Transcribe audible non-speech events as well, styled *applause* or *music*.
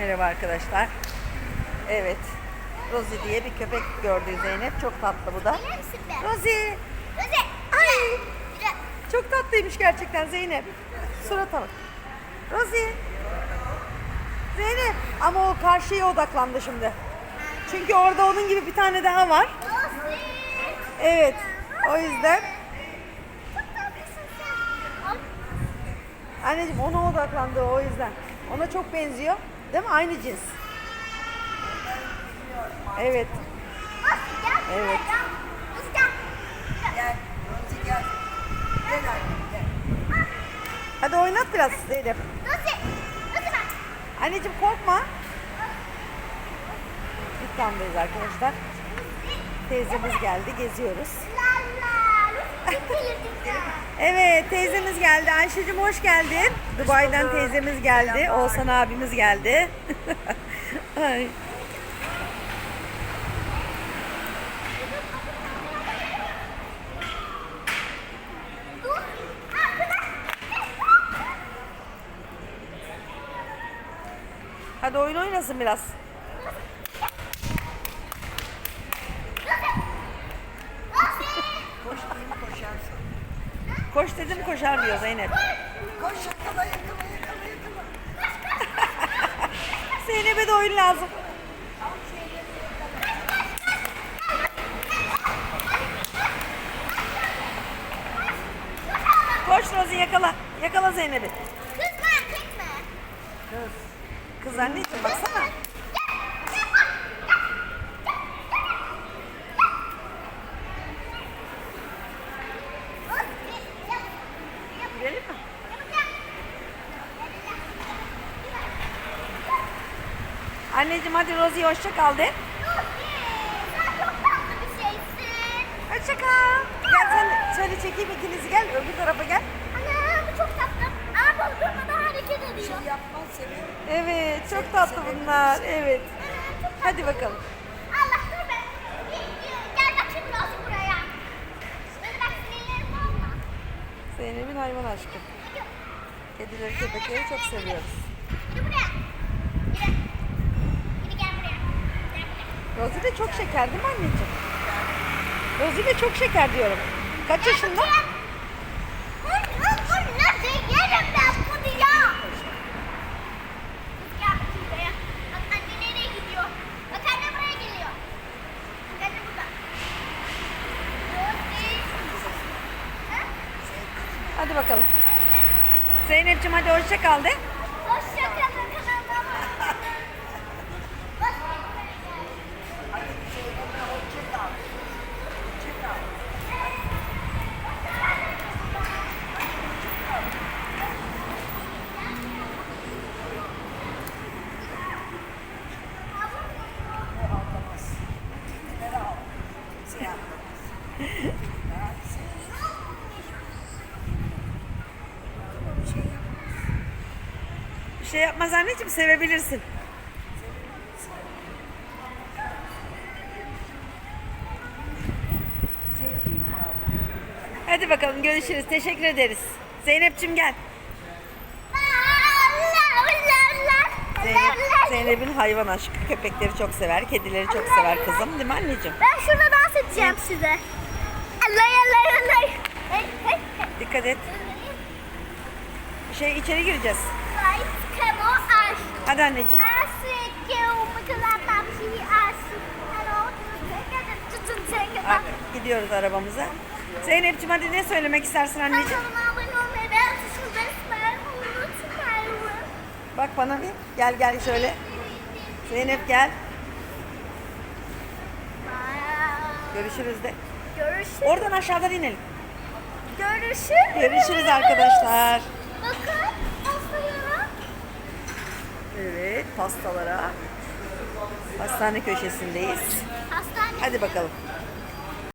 Merhaba arkadaşlar. Evet. Rosie diye bir köpek gördü Zeynep. Çok tatlı bu da. Rosie. Rozi. Ay. Çok tatlıymış gerçekten Zeynep. Surata bak. Rosie. Zeynep. Ama o karşıya odaklandı şimdi. Çünkü orada onun gibi bir tane daha var. Evet. O yüzden anneciğim ona odaklandı o yüzden. Ona çok benziyor. Değil mi? Aynı cins. Evet. Evet. Hadi oynat biraz Zeynep. Anneciğim korkma. Dükkandayız arkadaşlar. Teyzemiz geldi, geziyoruz. Evet, teyzemiz geldi. Ayşe'cim hoş geldin. Dubai'den teyzemiz geldi. Selamlar. Oğuzhan abimiz geldi. *laughs* Ay. Hadi oyun oynasın biraz. Koşarsın. Koş dedim koşar diyor Zeynep. Koş yakala yakala yakala yakala. *laughs* Zeynep'e de oyun lazım. Koş Rozi yakala. Yakala Zeynep'i. Kızma çekme. Kız. Kız anneciğim baksana. Girelim mi? Anneciğim hadi Rozi'ye hoşça kal de. Hoşça kal. Gel sen şöyle çekeyim ikinizi gel. Öbür tarafa gel. Şey yapmaz seni. Evet çok tatlı bunlar. Evet. Hadi bakalım. Zeynep'in hayvan aşkı. Kedileri köpekleri çok seviyoruz. Rozi de çok şeker değil mi anneciğim? Rozi de çok şeker diyorum. Kaç yaşında? Hadi bakalım. Zeynep'ciğim hadi hoşça kal de. Hoşça kalın kanalıma. Bak. Hadi Zeynep'e hoşça kal. Hoşça kal. O ağlamaz. Kediler ağlar. Kimse ağlamaz. Ha, sen- Bir şey yapmaz. Bir şey yapmaz anneciğim sevebilirsin. Hadi bakalım görüşürüz. Teşekkür ederiz. Zeynep'ciğim gel. Zeynep, Zeynep'in hayvan aşkı. Köpekleri çok sever, kedileri çok sever kızım. Değil mi anneciğim? Ben şurada dans edeceğim size. Hey hey hey. Dikkat et. Şey içeri gireceğiz. Guys, come on, aş. Hadi anneciğim. Sen Artık gidiyoruz arabamıza. Zeynep'ciğim hadi ne söylemek istersin anneciğim? Kanalıma abone olmayı, beğen tuşunu basmayı unutmayın. Bak bana bir. Gel gel şöyle. Zeynep gel. Görüşürüz de. Görüşürüz. Oradan aşağıdan inelim. Görüşürüz. Görüşürüz arkadaşlar. Bakın, aslında Evet pastalara. Hastane köşesindeyiz. hastane. Hadi bakalım.